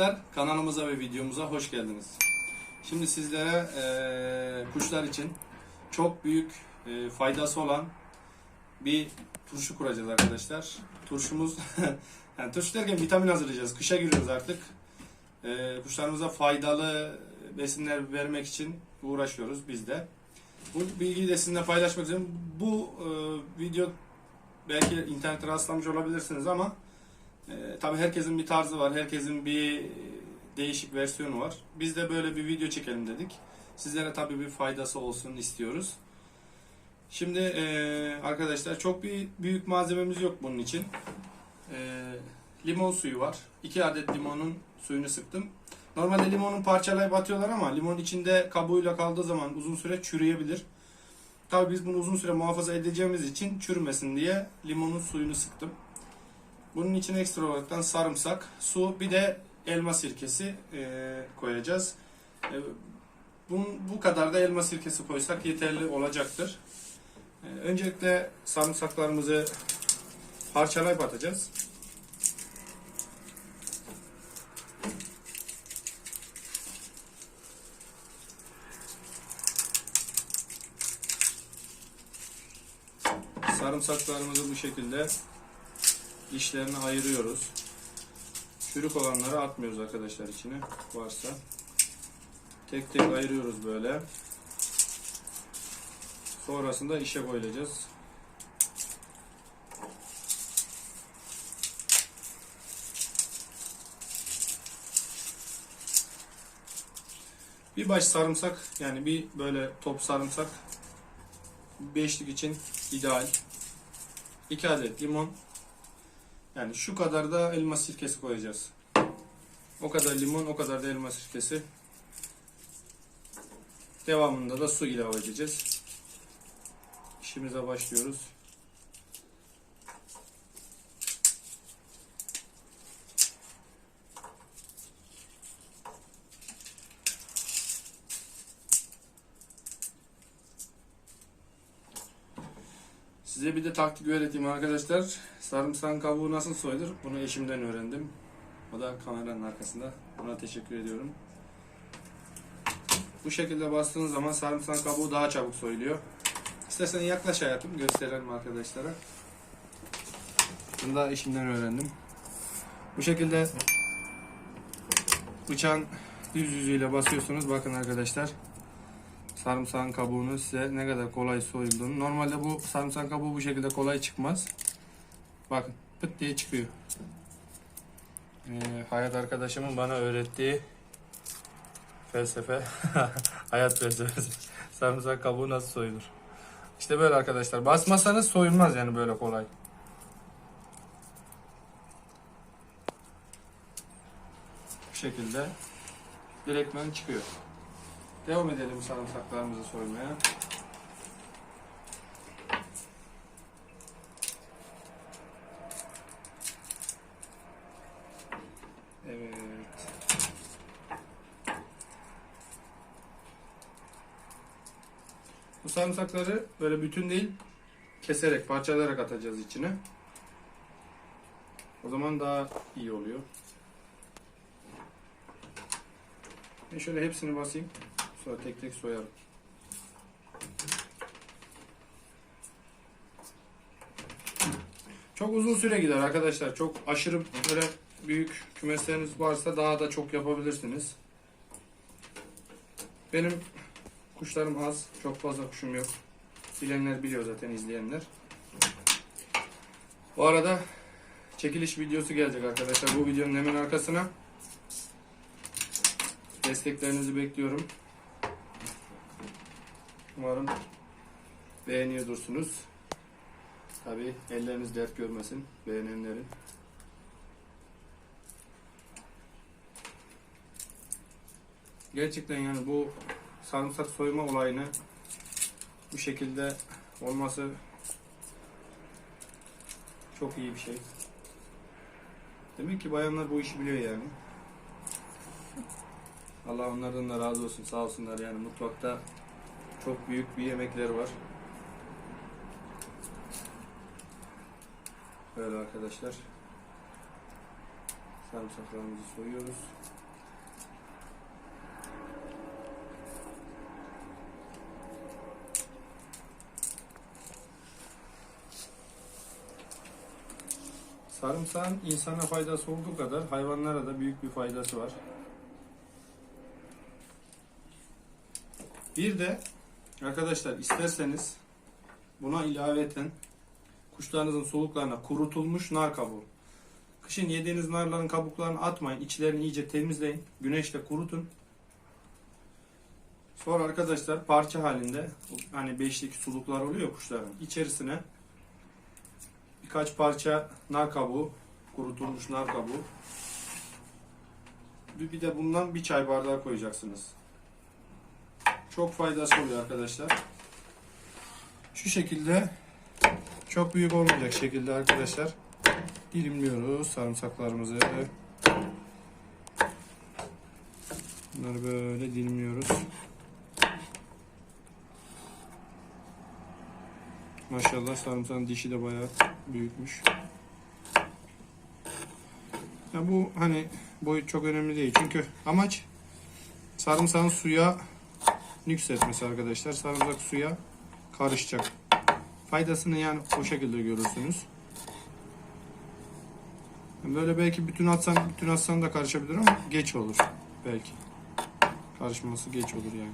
arkadaşlar kanalımıza ve videomuza hoş geldiniz. Şimdi sizlere eee, kuşlar için çok büyük eee, faydası olan bir turşu kuracağız arkadaşlar. Turşumuz yani turşu derken vitamin hazırlayacağız. Kışa giriyoruz artık. Eee, kuşlarımıza faydalı besinler vermek için uğraşıyoruz biz de. Bu bilgiyi de sizinle paylaşmak istiyorum. Bu eee, video belki internette rastlamış olabilirsiniz ama e, tabii herkesin bir tarzı var, herkesin bir değişik versiyonu var. Biz de böyle bir video çekelim dedik. Sizlere tabii bir faydası olsun istiyoruz. Şimdi e, arkadaşlar çok bir büyük malzememiz yok bunun için. E, limon suyu var. 2 adet limonun suyunu sıktım. Normalde limonun parçalayıp atıyorlar ama limon içinde kabuğuyla kaldığı zaman uzun süre çürüyebilir. Tabii biz bunu uzun süre muhafaza edeceğimiz için çürümesin diye limonun suyunu sıktım. Bunun için ekstra olaraktan sarımsak, su bir de elma sirkesi e, koyacağız. E, bunun, bu kadar da elma sirkesi koysak yeterli olacaktır. E, öncelikle sarımsaklarımızı parçalayıp atacağız. Sarımsaklarımızı bu şekilde dişlerini ayırıyoruz. Çürük olanları atmıyoruz arkadaşlar içine varsa. Tek tek ayırıyoruz böyle. Sonrasında işe koyacağız. Bir baş sarımsak yani bir böyle top sarımsak beşlik için ideal. 2 adet limon yani şu kadar da elma sirkesi koyacağız. O kadar limon, o kadar da elma sirkesi. Devamında da su ilave edeceğiz. İşimize başlıyoruz. Size bir de taktik öğreteyim arkadaşlar. Sarımsağın kabuğu nasıl soyulur? Bunu eşimden öğrendim. O da kameranın arkasında. Ona teşekkür ediyorum. Bu şekilde bastığınız zaman sarımsağın kabuğu daha çabuk soyuluyor. İstersen yaklaş hayatım. Gösterelim arkadaşlara. Bunu da eşimden öğrendim. Bu şekilde bıçağın düz yüzüyle basıyorsunuz. Bakın arkadaşlar sarımsağın kabuğunu size ne kadar kolay soyulduğunu. Normalde bu sarımsağın kabuğu bu şekilde kolay çıkmaz. Bakın pıt diye çıkıyor. Ee, hayat arkadaşımın bana öğrettiği felsefe, hayat felsefesi. Sarımsak kabuğu nasıl soyulur? İşte böyle arkadaşlar. Basmasanız soyulmaz yani böyle kolay. Bu şekilde direktmen çıkıyor. Devam edelim sarımsaklarımızı soymaya. Evet. Bu sarımsakları böyle bütün değil keserek, parçalayarak atacağız içine. O zaman daha iyi oluyor. Ben şöyle hepsini basayım. Sonra tek tek soyarım. Çok uzun süre gider arkadaşlar. Çok aşırı böyle büyük kümesleriniz varsa daha da çok yapabilirsiniz. Benim kuşlarım az. Çok fazla kuşum yok. Bilenler biliyor zaten izleyenler. Bu arada çekiliş videosu gelecek arkadaşlar. Bu videonun hemen arkasına desteklerinizi bekliyorum. Umarım beğeniyorsunuz. Tabi elleriniz dert görmesin beğenenlerin. Gerçekten yani bu sarımsak soyma olayını bu şekilde olması çok iyi bir şey. Demek ki bayanlar bu işi biliyor yani. Allah onlardan da razı olsun sağ olsunlar yani mutfakta çok büyük bir yemekler var. Böyle arkadaşlar. Sarımsaklarımızı soyuyoruz. Sarımsağın insana faydası olduğu kadar hayvanlara da büyük bir faydası var. Bir de arkadaşlar isterseniz buna ilaveten kuşlarınızın soluklarına kurutulmuş nar kabuğu. Kışın yediğiniz narların kabuklarını atmayın. İçlerini iyice temizleyin. Güneşte kurutun. Sonra arkadaşlar parça halinde hani beşlik suluklar oluyor kuşların. İçerisine birkaç parça nar kabuğu, kurutulmuş nar kabuğu. Bir de bundan bir çay bardağı koyacaksınız. Çok faydası oluyor arkadaşlar. Şu şekilde çok büyük olmayacak şekilde arkadaşlar dilimliyoruz sarımsaklarımızı. Bunları böyle dilimliyoruz. Maşallah sarımsağın dişi de bayağı büyükmüş. Ya bu hani boyut çok önemli değil. Çünkü amaç sarımsağın suya nüksetmesi arkadaşlar. Sarımsak suya karışacak. Faydasını yani o şekilde görürsünüz. Böyle belki bütün atsan bütün atsan da karışabilir ama geç olur belki. Karışması geç olur yani.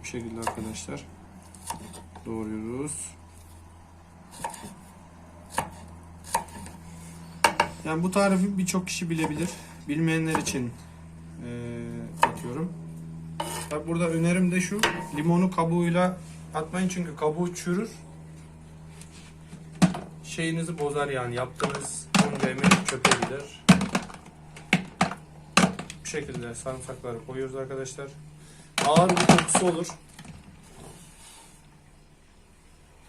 Bu şekilde arkadaşlar doğruyoruz. Yani bu tarifi birçok kişi bilebilir. Bilmeyenler için eee atıyorum. Tabi burada önerim de şu. Limonu kabuğuyla atmayın çünkü kabuğu çürür. Şeyinizi bozar yani. Yaptığınız onca emek çöpe gider. Bu şekilde sarımsakları koyuyoruz arkadaşlar. Ağır bir kokusu olur.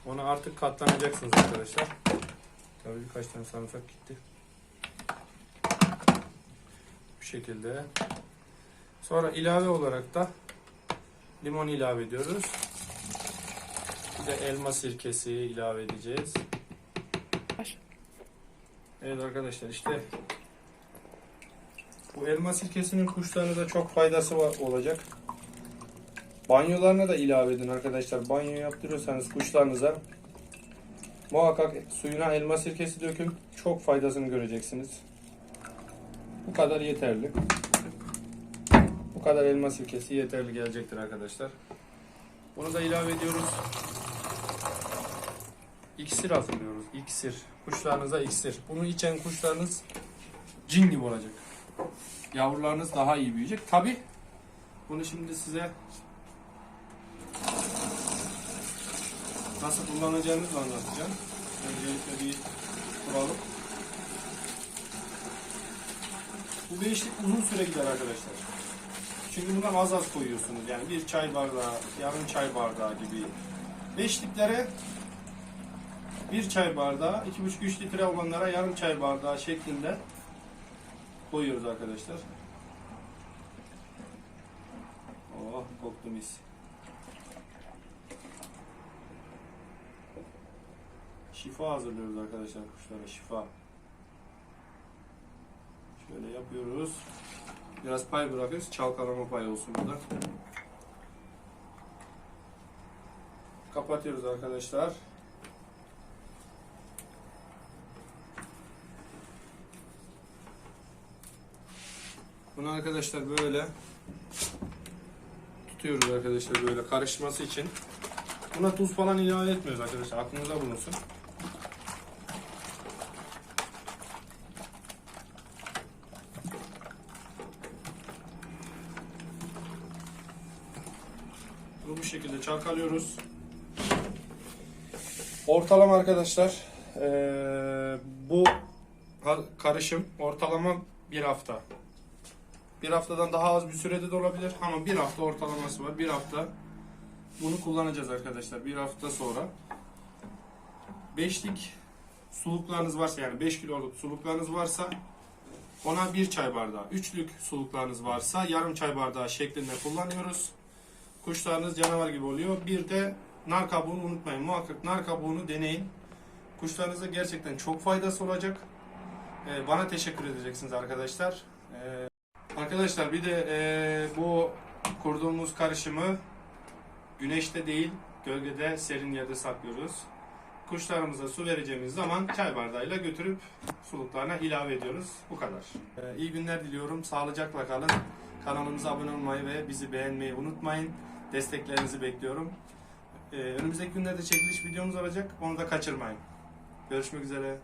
Ona artık katlanacaksınız arkadaşlar. Tabii birkaç tane sarımsak gitti. Bu şekilde. Sonra ilave olarak da limon ilave ediyoruz. Bir de elma sirkesi ilave edeceğiz. Evet arkadaşlar işte bu elma sirkesinin kuşlarına çok faydası var, olacak. Banyolarına da ilave edin arkadaşlar. Banyo yaptırıyorsanız kuşlarınıza muhakkak suyuna elma sirkesi dökün. Çok faydasını göreceksiniz. Bu kadar yeterli. Kadar elma sirkesi yeterli gelecektir arkadaşlar. Bunu da ilave ediyoruz. İksir hazırlıyoruz. İksir. Kuşlarınıza iksir. Bunu içen kuşlarınız cin gibi olacak. Yavrularınız daha iyi büyüyecek. Tabi bunu şimdi size nasıl kullanacağınızı anlatacağım. Öncelikle bir kuralım. Bu beşlik uzun süre gider arkadaşlar. Çünkü bundan az az koyuyorsunuz. Yani bir çay bardağı, yarım çay bardağı gibi. Beşliklere bir çay bardağı, 2,5-3 litre olanlara yarım çay bardağı şeklinde koyuyoruz arkadaşlar. Oh koktu mis. Şifa hazırlıyoruz arkadaşlar kuşlara şifa. Şöyle yapıyoruz. Biraz pay bırakıyoruz. Çalkalama pay olsun burada. Kapatıyoruz arkadaşlar. Bunu arkadaşlar böyle tutuyoruz arkadaşlar böyle karışması için. Buna tuz falan ilave etmiyoruz arkadaşlar. Aklınızda bulunsun. Bunu bu şekilde çalkalıyoruz. Ortalama arkadaşlar eee, bu karışım ortalama bir hafta. Bir haftadan daha az bir sürede de olabilir ama bir hafta ortalaması var. Bir hafta bunu kullanacağız arkadaşlar. Bir hafta sonra beşlik suluklarınız varsa yani 5 kiloluk suluklarınız varsa ona bir çay bardağı, üçlük suluklarınız varsa yarım çay bardağı şeklinde kullanıyoruz. Kuşlarınız canavar gibi oluyor. Bir de nar kabuğunu unutmayın. Muhakkak nar kabuğunu deneyin. Kuşlarınıza gerçekten çok faydası olacak. Ee, bana teşekkür edeceksiniz arkadaşlar. Ee, arkadaşlar bir de ee, bu kurduğumuz karışımı güneşte değil, gölgede, serin yerde saklıyoruz. Kuşlarımıza su vereceğimiz zaman çay bardağıyla götürüp suluklarına ilave ediyoruz. Bu kadar. Ee, iyi günler diliyorum. Sağlıcakla kalın. Kanalımıza abone olmayı ve bizi beğenmeyi unutmayın. Desteklerinizi bekliyorum. Ee, önümüzdeki günlerde çekiliş videomuz olacak. Onu da kaçırmayın. Görüşmek üzere.